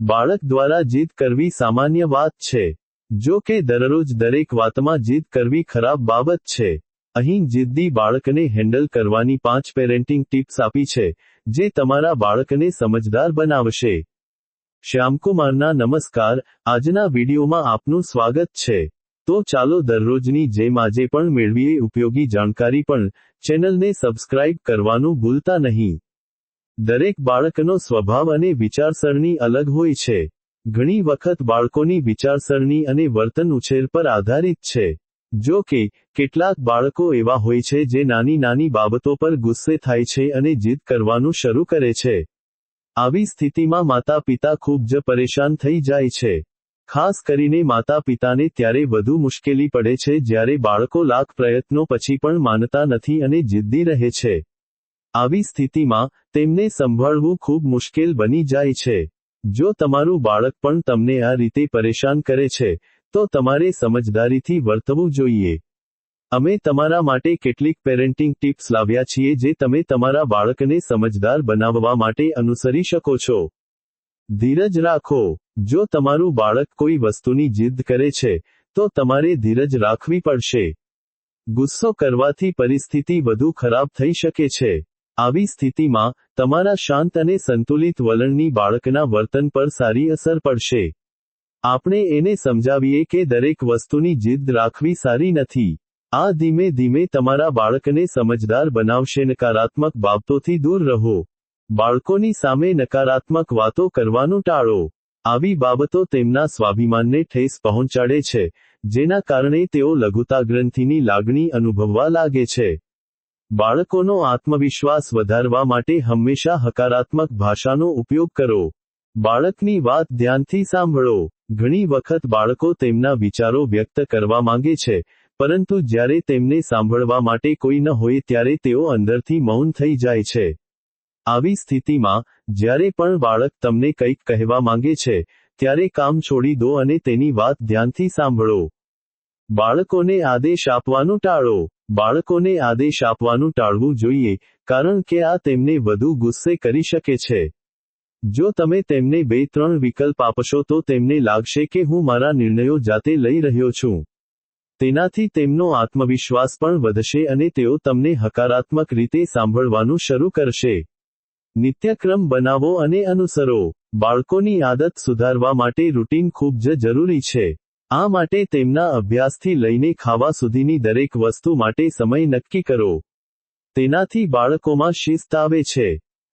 બાળક દ્વારા જીદ કરવી સામાન્ય વાત છે. જો કે દરરોજ દરેક વાતમાં જીદ કરવી ખરાબ બાબત છે. અહીં જિદ્દી બાળકને હેન્ડલ કરવાની પાંચ પેરેન્ટિંગ ટિપ્સ આપી છે, જે તમારા બાળકને સમજદાર બનાવશે. શ્યામકુમારના નમસ્કાર, આજના વિડીયોમાં આપનું સ્વાગત છે. તો ચાલો દરરોજની જેમ આજે પણ મેળવીએ ઉપયોગી જાણકારી પણ. ચેનલને સબસ્ક્રાઇબ કરવાનું ભૂલતા નહીં. દરેક બાળકનો સ્વભાવ અને વિચારસરણી અલગ હોય છે. ઘણી વખત બાળકોની વિચારસરણી અને વર્તન ઉછેર પર આધારિત છે. જો કે, કેટલાક બાળકો એવા હોય છે જે નાની નાની બાબતો પર ગુસ્સે થાય છે અને જીદ કરવાનું શરૂ કરે છે. આવી સ્થિતિમાં માતા પિતા ખૂબ જ પરેશાન થઈ જાય છે. ખાસ કરીને માતા પિતાને ત્યારે વધુ મુશ્કેલી પડે છે જ્યારે બાળકો લાખ પ્રયત્નો પછી પણ માનતા નથી અને જિદ્દી રહે છે. આવી સ્થિતિમાં તેમને સંભાળવું ખૂબ મુશ્કેલ બની જાય છે. જો તમારું બાળક પણ તમને આ રીતે પરેશાન કરે છે, તો તમારે સમજદારીથી વર્તવું જોઈએ. અમે તમારા માટે કેટલીક પેરેન્ટિંગ ટિપ્સ લાવ્યા છીએ જે તમે તમારા બાળકને સમજદાર બનાવવા માટે અનુસરી શકો છો. ધીરજ રાખો. જો તમારું બાળક કોઈ વસ્તુની જીદ કરે છે, તો તમારે ધીરજ રાખવી પડશે. ગુસ્સો કરવાથી પરિસ્થિતિ વધુ ખરાબ થઈ શકે છે. આવી સ્થિતિમાં, તમારા શાંત અને સંતુલિત વલણની બાળકના વર્તન પર સારી અસર પડશે. આપણે એને સમજાવીએ કે દરેક વસ્તુની જીદ રાખવી સારી નથી. આ ધીમે ધીમે તમારા બાળકને સમજદાર બનાવશે, નકારાત્મક બાબતોથી દૂર રહો. બાળકોની સામે નકારાત્મક વાતો કરવાનું ટાળો. આવી બાબતો તેમના સ્વાભિમાનને ઠેસ પહોંચાડે છે, જેના કારણે તેઓ લઘુતા ગ્રંથિની લાગણી અનુભવવા લાગે છે. બાળકોનો આત્મવિશ્વાસ વધારવા માટે હંમેશા હકારાત્મક ભાષાનો ઉપયોગ કરો. બાળકની વાત ધ્યાનથી સાંભળો. ઘણી વખત બાળકો તેમના વિચારો વ્યક્ત કરવા માંગે છે, પરંતુ જ્યારે તેમને સાંભળવા માટે કોઈ ન હોય ત્યારે તેઓ અંદરથી મૌન થઈ જાય છે. આવી સ્થિતિમાં, જ્યારે પણ બાળક તમને કંઈક કહેવા માંગે છે, ત્યારે કામ છોડી દો અને તેની વાત ધ્યાનથી સાંભળો. બાળકોને આદેશ આપવાનું ટાળો. બાળકોને આદેશ આપવાનું ટાળવું જોઈએ, કારણ કે આ તેમને વધુ ગુસ્સે કરી શકે છે. જો તમે તેમને બે ત્રણ વિકલ્પ આપશો તો તેમને લાગશે કે હું મારા નિર્ણયો જાતે લઈ રહ્યો છું. તેનાથી તેમનો આત્મવિશ્વાસ પણ વધશે અને તેઓ તમને હકારાત્મક રીતે સાંભળવાનું શરૂ કરશે. નિત્યક્રમ બનાવો અને અનુસરો. બાળકોની આદત સુધારવા માટે રૂટીન ખૂબ જ જરૂરી છે. આ માટે તેમના અભ્યાસથી લઈને ખાવા સુધીની દરેક વસ્તુ માટે સમય નક્કી કરો. તેનાથી બાળકોમાં શિસ્ત આવે છે.